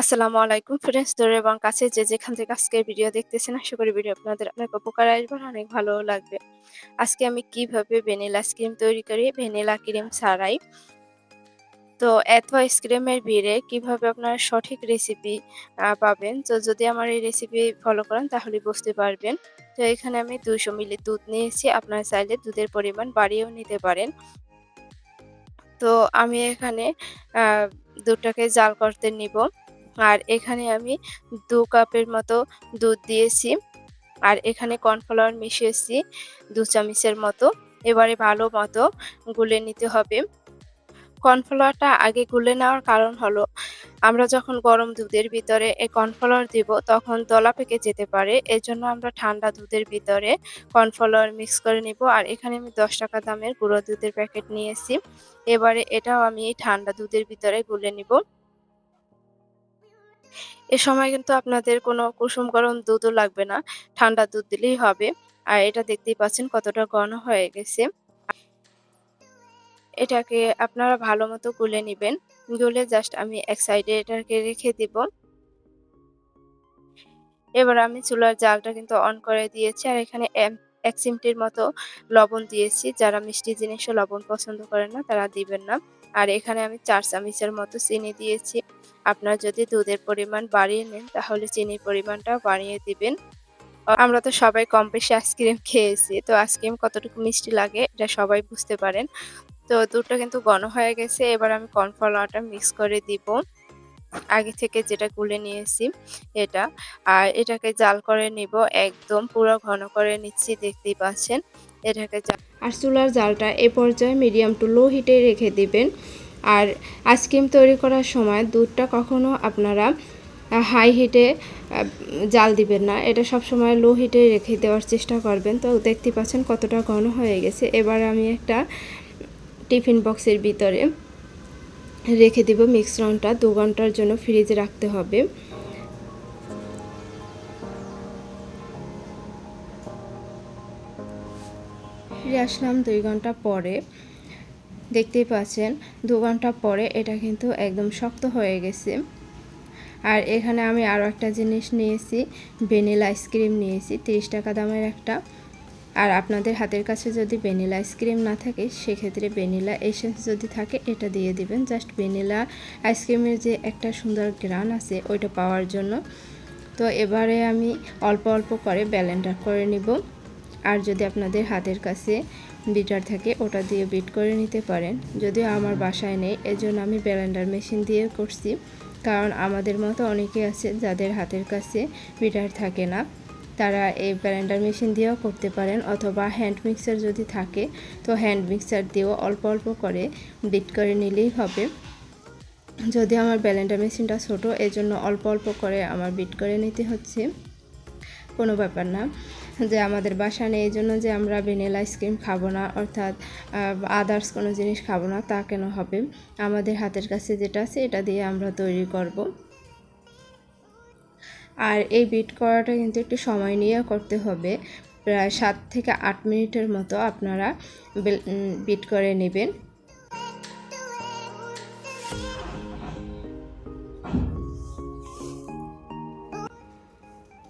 আসসালামু আলাইকুম ফ্রেন্ডস দূরে এবং কাছে যে যেখান থেকে আজকের ভিডিও দেখতেছেন, আশা করি ভিডিও আপনাদের অনেক উপকার আসবে অনেক ভালো লাগবে। আজকে আমি কীভাবে ভ্যানিলা আইসক্রিম তৈরি করি ভ্যানিলা ক্রিম ছাড়াই। তো এত আইসক্রিমের ভিড়ে কীভাবে আপনারা সঠিক রেসিপি পাবেন? তো যদি আমার এই রেসিপি ফলো করেন, তাহলে বুঝতে পারবেন। তো এখানে আমি দুইশো মিলি দুধ নিয়েছি, আপনারা চাইলে দুধের পরিমাণ বাড়িয়েও নিতে পারেন। তো আমি এখানে দুধটাকে জাল করতে নিব। আর এখানে আমি দু কাপের মতো দুধ দিয়েছি। আর এখানে কর্নফ্লাওয়ার মিশিয়েছি দু চামচের মতো। এবারে ভালো মতো গুলে নিতে হবে। কর্নফ্লাওয়ারটা আগে গুলে নেওয়ার কারণ হলো, আমরা যখন গরম দুধের ভিতরে এই কর্নফ্লাওয়ার দিব, তখন দলা পেকে যেতে পারে। এজন্য আমরা ঠান্ডা দুধের ভিতরে কর্নফ্লাওয়ার মিক্স করে নিব। আর এখানে আমি দশ টাকা দামের গুঁড়ো দুধের প্যাকেট নিয়েছি। এবারে এটাও আমি ঠান্ডা দুধের ভিতরে গুলে নিব। এ সময় কিন্তু আপনাদের কোনো কুসুম গরম দুধও লাগবে না, ঠান্ডা দুধ দিলেই হবে। আর এটা দেখতেই পাচ্ছেন কতটা ঘন হয়ে গেছে। এটাকে আপনারা ভালো মতো গুলে নেবেন। গুলে জাস্ট আমি এক সাইডে এটাকে রেখে দিব। এবার আমি চুলার জালটা কিন্তু অন করে দিয়েছি আর এখানে এক চিমটির মতো লবণ দিয়েছি। যারা মিষ্টি জিনিসও লবণ পছন্দ করে না তারা দিবেন না। আর এখানে আমি চার চামচের মতো চিনি দিয়েছি। আপনার যদি দুধের পরিমাণ বাড়িয়ে নেন, তাহলে চিনির পরিমাণটা বাড়িয়ে দিবেন। আমরা তো সবাই কম বেশি আইসক্রিম খেয়েছি, তো আইসক্রিম কতটুকু মিষ্টি লাগে, এটা সবাই বুঝতে পারেন। তো দুধটা কিন্তু ঘন হয়ে গেছে, এবার আমি কর্নফ্লাওয়ারটা মিক্স করে দিব। আগে থেকে যেটা গুলে নিয়েছি, এটা। আর এটাকে জাল করে নিব, একদম পুরো ঘন করে নিচ্ছি, দেখতেই পাচ্ছেন। এটাকে আর চুলার জালটা এ পর্যায়ে মিডিয়াম টু লো হিটে রেখে দিবেন। আর আইসক্রিম তৈরি করার সময় দুধটা কখনো আপনারা হাই হিটে জাল দিবেন না। এটা সব সময় লো হিটে রেখে দেওয়ার চেষ্টা করবেন। তো দেখতে পাচ্ছেন কতটা ঘন হয়ে গেছে। এবার আমি একটা টিফিন বক্সের ভিতরে রেখে দিব মিক্সরনটা দু ঘণ্টার জন্য ফ্রিজে রাখতে হবে। ফিরে আসলাম দুই ঘণ্টা পরে। দেখতেই পাচ্ছেন, দু ঘণ্টা পরে এটা কিন্তু একদম শক্ত হয়ে গেছে। আর এখানে আমি আরও একটা জিনিস নিয়েছি, ভ্যানিলা আইসক্রিম নিয়েছি, তিরিশ টাকা দামের একটা। আর আপনাদের হাতের কাছে যদি ভ্যানিলা আইসক্রিম না থাকে, সেক্ষেত্রে ভ্যানিলা এসেন্স যদি থাকে, এটা দিয়ে দিবেন। জাস্ট ভ্যানিলা আইসক্রিমের যে একটা সুন্দর গ্রান আছে, ওইটা পাওয়ার জন্য। তো এবারে আমি অল্প অল্প করে ব্যালেন্ডার করে নিব। আর যদি আপনাদের হাতের কাছে বিটার থাকে, ওটা দিয়ে বিট করে নিতে পারেন। যদিও আমার বাসায় নেই, এজন্য আমি ব্যালেন্ডার মেশিন দিয়ে করছি। কারণ আমাদের মতো অনেকে আছে যাদের হাতের কাছে বিটার থাকে না। তারা এই ব্যালেন্ডার মেশিন দিয়েও করতে পারেন, অথবা হ্যান্ড মিক্সার যদি থাকে, তো হ্যান্ড মিক্সার দিয়েও অল্প অল্প করে বিট করে নিলেই হবে। যদি আমার ব্যালেন্ডার মেশিনটা ছোটো, এজন্য অল্প অল্প করে আমার বিট করে নিতে হচ্ছে। কোনো ব্যাপার না। যে আমাদের বাসা নেই, এই জন্য যে আমরা ভ্যানিলা আইসক্রিম খাব না, অর্থাৎ আদার্স কোনো জিনিস খাব না, তা কেন হবে? আমাদের হাতের কাছে যেটা আছে, এটা দিয়ে আমরা তৈরি করব। আর এই বিট করাটা কিন্তু একটু সময় নিয়ে করতে হবে। প্রায় সাত থেকে আট মিনিটের মতো আপনারা বিট করে নেবেন।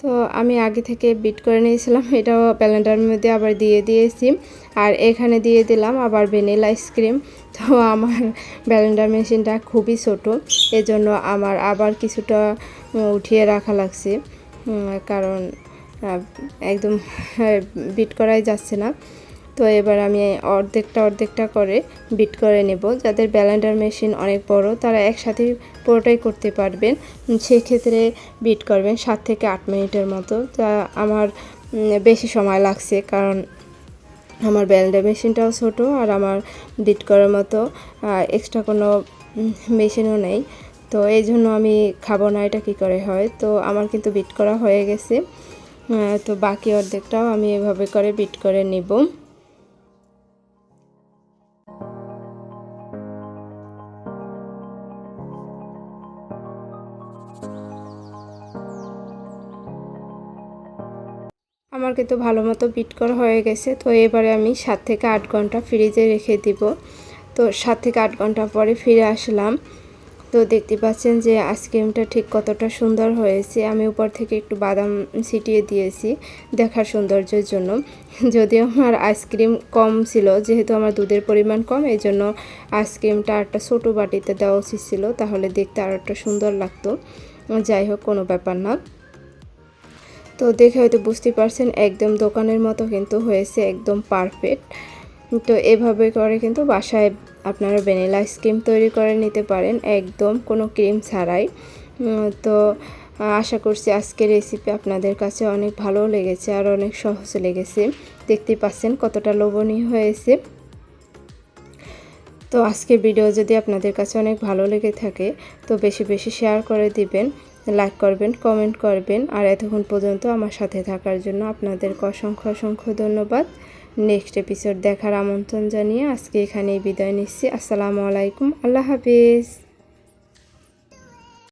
তো আমি আগে থেকে বিট করে নিয়েছিলাম, এটাও প্যালেন্ডার মধ্যে আবার দিয়ে দিয়েছি। আর এখানে দিয়ে দিলাম আবার ভ্যানিলা আইসক্রিম। তো আমার ব্যালেন্ডার মেশিনটা খুবই ছোটো, এজন্য আমার আবার কিছুটা উঠিয়ে রাখা লাগছে। কারণ একদম বিট করাই যাচ্ছে না। তো এবার আমি অর্ধেকটা অর্ধেকটা করে বিট করে নেব। যাদের ব্যালেন্ডার মেশিন অনেক বড়, তারা একসাথে পুরোটাই করতে পারবেন। সেক্ষেত্রে বিট করবেন সাত থেকে আট মিনিটের মতো। তা আমার বেশি সময় লাগছে কারণ আমার ব্যালেন্ডার মেশিনটাও ছোট আর আমার বিট করার মতো এক্সট্রা কোনো মেশিনও নেই। তো এই জন্য আমি খাব না, এটা কী করে হয়? তো আমার কিন্তু বিট করা হয়ে গেছে। তো বাকি অর্ধেকটাও আমি এভাবে করে বিট করে নিব। আমার কিন্তু ভালো মতো বিট করা হয়ে গেছে। তো এবারে আমি সাত থেকে আট ঘণ্টা ফ্রিজে রেখে দিব। তো সাত থেকে আট ঘণ্টা পরে ফিরে আসলাম। তো দেখতে পাচ্ছেন যে আইসক্রিমটা ঠিক কতটা সুন্দর হয়েছে। আমি উপর থেকে একটু বাদাম ছিটিয়ে দিয়েছি দেখার সৌন্দর্যের জন্য। যদিও আমার আইসক্রিম কম ছিল, যেহেতু আমার দুধের পরিমাণ কম এই জন্য আইসক্রিমটা একটা ছোটো বাটিতে দেওয়া উচিত ছিল, তাহলে দেখতে আর একটা সুন্দর লাগতো। যাই হোক, কোনো ব্যাপার না। তো দেখে হয়তো বুঝতে পারছেন, একদম দোকানের মতো কিন্তু হয়েছে, একদম পারফেক্ট তো এভাবে করে কিন্তু বাসায় আপনারা ভ্যানিলা আইসক্রিম তৈরি করে নিতে পারেন, একদম কোনো ক্রিম ছাড়াই। তো আশা করছি আজকের রেসিপি আপনাদের কাছে অনেক ভালো লেগেছে আর অনেক সহজ লেগেছে। দেখতে পাচ্ছেন কতটা লোভনীয় হয়েছে। তো আজকের ভিডিও যদি আপনাদের কাছে অনেক ভালো লেগে থাকে, তো বেশি বেশি শেয়ার করে দিবেন। লাইক করবেন, কমেন্ট করবেন। আর এতক্ষণ পর্যন্ত আমার সাথে থাকার জন্য আপনাদেরকে অসংখ্য অসংখ্য ধন্যবাদ। নেক্সট এপিসোড দেখার আমন্ত্রণ জানিয়ে আজকে এখানেই বিদায় নিচ্ছি। আসসালামু আলাইকুম। আল্লাহ হাফিজ।